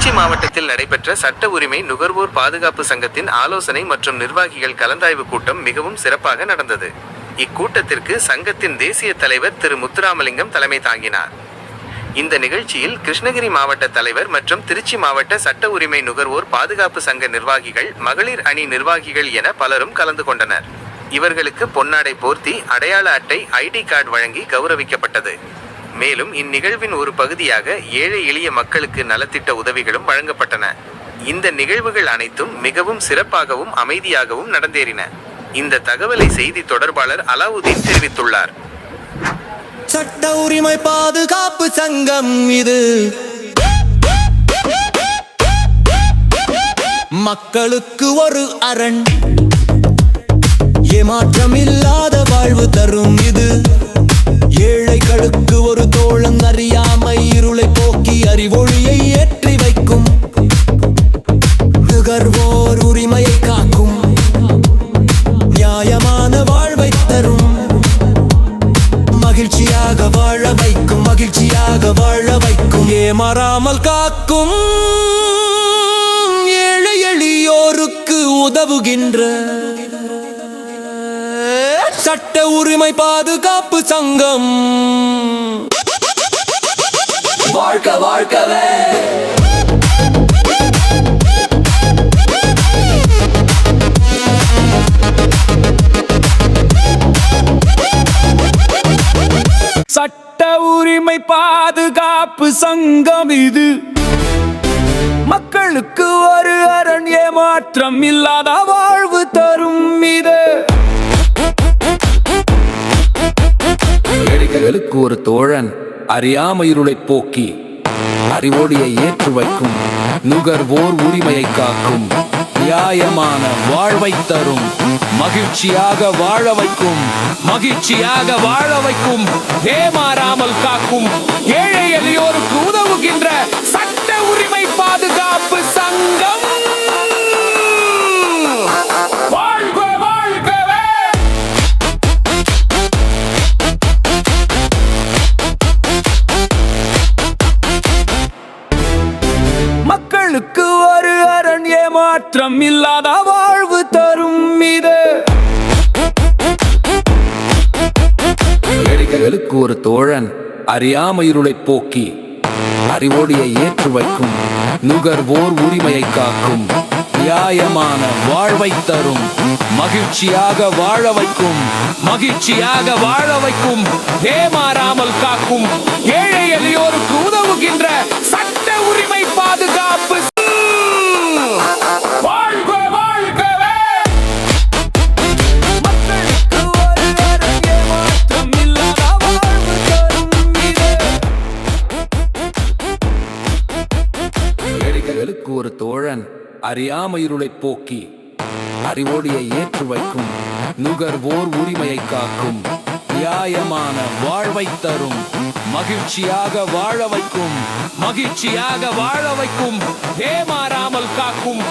திருச்சி மாவட்டத்தில் நடைபெற்ற சட்ட உரிமை நுகர்வோர் பாதுகாப்பு சங்கத்தின் ஆலோசனை மற்றும் நிர்வாகிகள் கலந்தாய்வு கூட்டம் மிகவும் சிறப்பாக நடந்தது. இக்கூட்டத்திற்கு சங்கத்தின் தேசிய தலைவர் திரு முத்துராமலிங்கம் தலைமை தாங்கினார். இந்த நிகழ்ச்சியில் கிருஷ்ணகிரி மாவட்ட தலைவர் மற்றும் திருச்சி மாவட்ட சட்ட உரிமை நுகர்வோர் பாதுகாப்பு சங்க நிர்வாகிகள் மகளிர் அணி நிர்வாகிகள் என பலரும் கலந்து கொண்டனர். இவர்களுக்கு பொன்னாடை போர்த்தி அடையாள அட்டை ஐடி கார்டு வழங்கி கௌரவிக்கப்பட்டது. மேலும் இந்நிகழ்வின் ஒரு பகுதியாக ஏழை எளிய மக்களுக்கு நலத்திட்ட உதவிகளும் வழங்கப்பட்டன. இந்த நிகழ்வுகள் அனைத்தும் மிகவும் சிறப்பாகவும் அமைதியாகவும் நடந்தேறின. இந்த தகவலை செய்தி தொடர்பாளர் அலாவுதீன் தெரிவித்துள்ளார். சட்ட உரிமை பாதுகாப்பு சங்கம் இது. மக்களுக்கு ஒரு அரண். ஏமாற்றம் இல்லாத வாழ்வு தரும் இது. அறிவொழியை ஏற்றி வைக்கும். நுகர்வோர் உரிமையை காக்கும். நியாயமான வாழ்வை தரும். மகிழ்ச்சியாக வாழ வைக்கும் மகிழ்ச்சியாக வாழ வைக்கும். ஏமாறாமல் காக்கும். ஏழை எளியோருக்கு உதவுகின்ற சட்ட உரிமை பாதுகாப்பு சங்கம். வாழ்க வாழ்கவே சட்ட உரிமை பாதுகாப்பு சங்கம் இது. மக்களுக்கு ஒரு அரண் ஏமாற்றம் இல்லாத வாழ்வு தரும் இது. ஒரு தோழன் அறியாம இருளை போக்கி. அறிவோடியை ஏற்று வைக்கும். நுகர்வோர் உரிமையை காக்கும். நியாயமான வாழ்வை தரும். மகிழ்ச்சியாக வாழ வைக்கும். மகிழ்ச்சியாக வாழ வைக்கும். ஏமாறாமல் காக்கும். ஏழை எளியோருக்கு உதவுகின்ற ஏமாற்றம் இல்லாத வாழ்வு தரும் இது ஏழைகளுக்கு ஒரு தோழன் அறியாம இருளை போக்கி அறிவோடியை ஏற்று வைக்கும் நுகர்வோர் உரிமையை காக்கும் நியாயமான வாழ்வை தரும் மகிழ்ச்சியாக வாழ வைக்கும் மகிழ்ச்சியாக வாழ வைக்கும் ஏமாறாமல் காக்கும் ஏழை தோழன் அறியாம இருளை போக்கி அறிவோடியை ஏற்று வைக்கும் நுகர்வோர் உரிமையை காக்கும் நியாயமான வாழ்வை தரும் மகிழ்ச்சியாக வாழ வைக்கும் மகிழ்ச்சியாக வாழ வைக்கும் ஏமாறாமல் காக்கும்